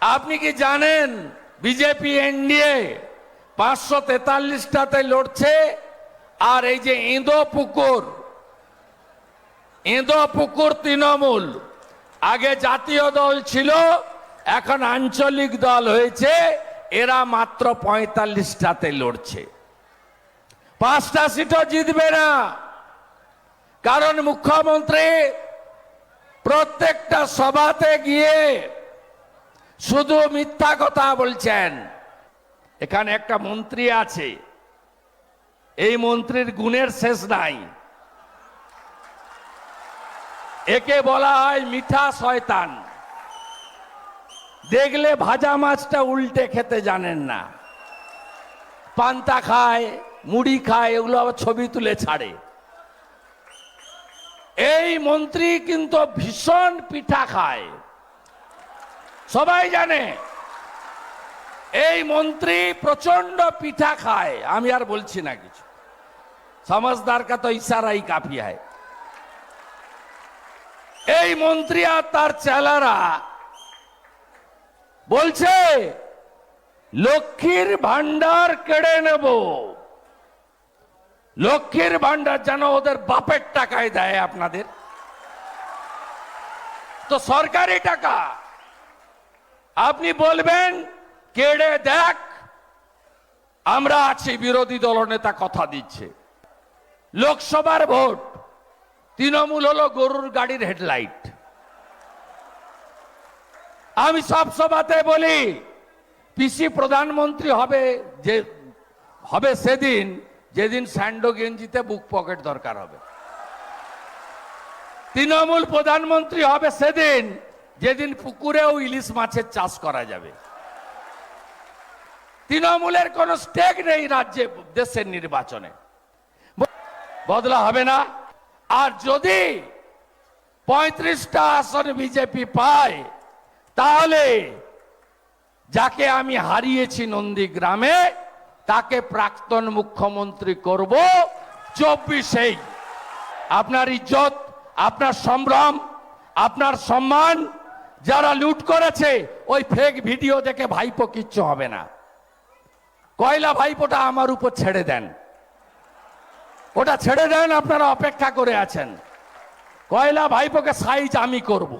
আপনি কি জানেন বিজেপি, এনডিএ পাঁচশো তেতাল্লিশটাতে লড়ছে? আর এই যে ইঁদো পুকুর ইঁদো পুকুর তৃণমূল, আগে জাতীয় দল ছিল, এখন আঞ্চলিক দল হয়েছে, এরা মাত্র পঁয়তাল্লিশটাতে লড়ছে। পাঁচটা সিটও জিতবে না। কারণ মুখ্যমন্ত্রী প্রত্যেকটা সভাতে গিয়ে শুধু মিথ্যা কথা বলছেন। এখানে একটা মন্ত্রী আছে। এই মন্ত্রীর গুণের শেষ নাই। একে বলা হয় মিঠা শয়তান। দেখলে ভাজা মাছটা উল্টে খেতে জানেন না। পান্তা খায়, মুড়ি খায়, এগুলো আবার ছবি তুলে ছাড়ে। এই মন্ত্রী কিন্তু ভীষণ পিঠা খায়। সবাই জানে, এই মন্ত্রী প্রচণ্ড পিঠা খায়, আমি আর বলছি না কিছু। সমজদার কা তো ইশারাই কাফি হয় এই মন্ত্রী আর তার চেলারা বলছে, লক্ষ্মীর ভান্ডার কেড়ে নেব। লক্ষ্মীর ভান্ডার যেন ওদের বাপের টাকায় দেয় আপনাদের। তো সরকারি টাকা আপনি বলবেন, কেড়ে দেখ, আমরা আছি বিরোধী দলনেতা কথা দিচ্ছে। লোকসভার ভোট, তৃণমূল হলো গরুর গাড়ির হেডলাইট। আমি সব সভাতে বলি, পিসি প্রধানমন্ত্রী হবে যে, হবে সেদিন, যেদিন স্যান্ডো গেঞ্জিতে বুক পকেট দরকার হবে। তৃণমূল প্রধানমন্ত্রী হবে সেদিন যেদিন পুকুরেও ইলিশ মাছের চাষ করা যাবে। তৃণমূলের কোনো স্টেক নেই রাজ্যে, দেশের নির্বাচনে। বদলা হবে না। আর যদি পঁয়ত্রিশটা আসন বিজেপি পায়, তাহলে যাকে আমি হারিয়েছি নন্দীগ্রামে, তাকে প্রাক্তন মুখ্যমন্ত্রী করব চব্বিশেই। আপনার ইজ্জত, আপনার সম্ভ্রম, আপনার সম্মান যারা লুট করেছে, ওই ফেক ভিডিও দেখে ভাইপো কিচ্ছু হবে না। কয়লা ভাইপোটা আমার উপর ছেড়ে দেন। ওটা ছেড়ে দেন, আপনারা অপেক্ষা করে আছেন। কয়লা ভাইপোকে সাইজ আমি করব।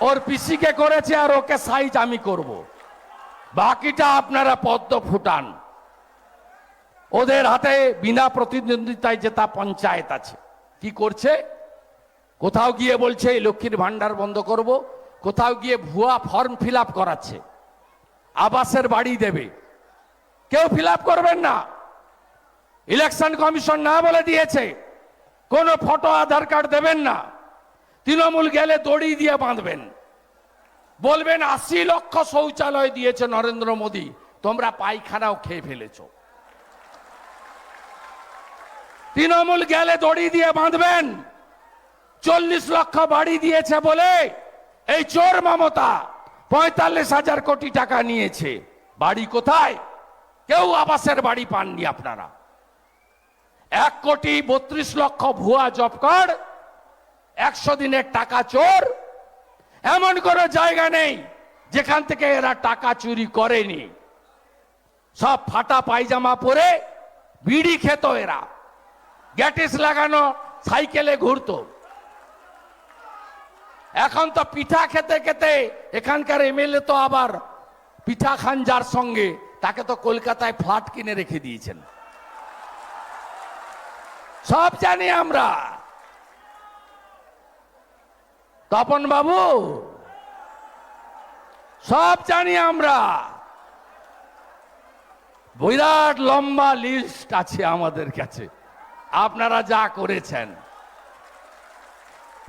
ওর পিসিকে করেছে আর ওকে সাইজ আমি করব। বাকিটা আপনারা পদ্ম ফুটান। ওদের হাতে বিনা প্রতিদ্বন্দ্বিতায় জেতা পঞ্চায়েত আছে। কি করছে? কোথাও গিয়ে বলছে, এই লক্ষ্মীর ভান্ডার বন্ধ করব। কোথাও গিয়ে ভুয়া ফর্ম ফিল করাচ্ছে। আবাসের বাড়ি দেবে। কেউ ফিল করবেন না। ইলেকশন কমিশন না বলে দিয়েছে। কোনো ফটো আধার কার্ড দেবেন না। তৃণমূল গেলে দড়ি দিয়ে বাঁধবেন। বলবেন, আশি লক্ষ শৌচালয় দিয়েছে নরেন্দ্র মোদী। তোমরা পায়খানাও খেয়ে ফেলেছ। তৃণমূল গেলে দড়ি দিয়ে বাঁধবেন। চল্লিশ লক্ষ বাড়ি দিয়েছে বলে এই চোর মমতা পঁয়তাল্লিশ হাজার কোটি টাকা নিয়েছে। বাড়ি কোথায়? কেউ আবাসের বাড়ি পাননি আপনারা। এক কোটি বত্রিশ লক্ষ ভুয়া জব কার্ড, একশো দিনের টাকা চোর, এমন কোনো জায়গা নেই যেখান থেকে এরা টাকা চুরি করেনি। সব ফাটা পায়জামা পরে বিড়ি খেত এরা। গ্যাটিস লাগানো সাইকেলে ঘুরতো। এখন তো পিঠা খেতে খেতে এখানকার এমএলএ তো আবার পিঠা খান যার সঙ্গে তাকে তো কলকাতায় ফ্ল্যাট কিনে রেখে দিয়েছেন। সব জানি আমরা। তপন বাবু সব জানি আমরা। বিরাট লম্বা লিস্ট আছে আমাদের কাছে। আপনারা যা করেছেন।